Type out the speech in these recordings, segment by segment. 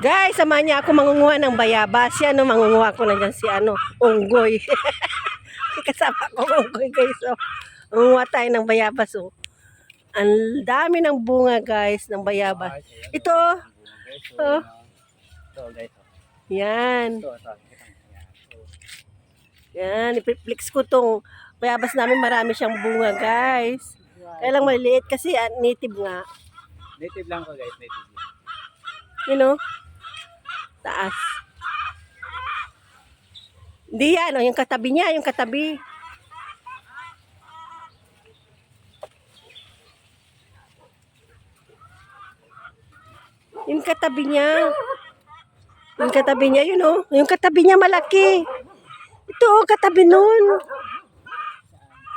Guys, samahan niya ako mangunguha ng bayabas. Si ano, mangunguha ko na dyan si ano, unggoy. Kasama ko unggoy guys. So, mangunguha tayo ng bayabas. Oh. Ang dami ng bunga guys ng bayabas. Ito, oh, Ito guys. yan. Yan, ipiflix ko tong bayabas namin. Marami siyang bunga guys. Kaya lang maliit kasi ah, native nga. Native lang ko guys, native. You know? Taas. Hindi yan, oh, yung katabi niya, yung katabi. Yung katabi niya. Yung katabi niya, yun oh. Yung katabi niya malaki. Ito oh, katabi nun.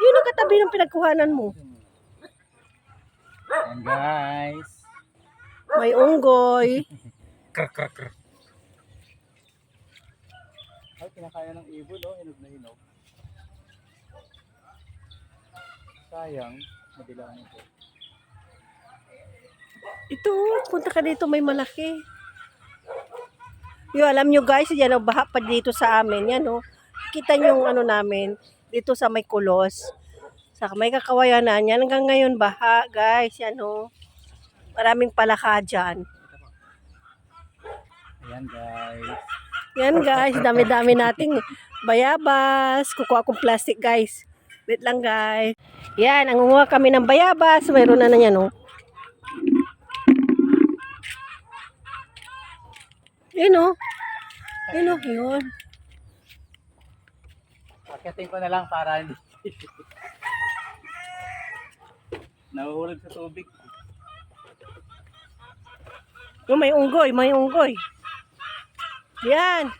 Yun ang katabi ng pinagkuhanan mo. Yan guys. May unggoy. Krr, krr, krr. Ay, kinakaya ng ibon, oh. Hinog na hinog. Sayang, madilaan ito. Ito, punta ka dito, may malaki. Yo, alam nyo guys, yan ang baha pa dito sa amin. Yan oh. Kita nyo yung ano namin, dito sa may kulos. Sa may kakawayanan. Yan hanggang ngayon baha, guys. Yan oh. Maraming palaka dyan. Ayan guys. Yan guys, dami-dami nating bayabas. Kukuha akong plastic guys. Wait lang guys. Yan, ang unguha kami ng bayabas. Mayroon na na yan oh. Yun oh. Yun oh, yun. Akitin ko na lang para hindi. Nahuhulog sa tubig. Yung may unggoy, may unggoy. Yan.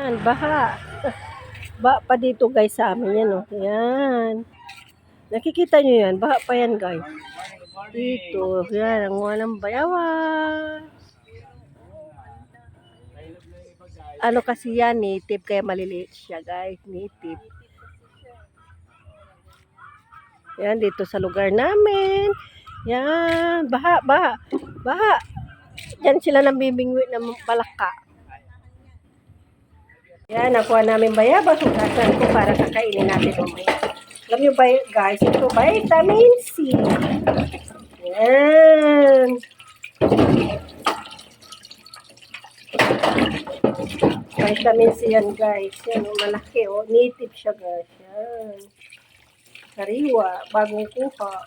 Yan, baha. Baha pa dito guys sa amin yan oh. Yan. Nakikita nyo yan, baha pa yan guys. Dito, yan, ang walang bayawan. Ano kasi yan, native, kaya maliliit siya guys, native. Yan, dito sa lugar namin. Yan, baha, baha, baha. Yan sila nang bibingwi ng palaka. Yan, nakuha namin bayabas. Hugasan ko para kakainin natin mamaya. Alam nyo ba guys, ito vitamin C. Yan. Vitamin C yan guys. Yan, oh, malaki oh. Native siya guys. Yan. Sariwa, bagong kuha.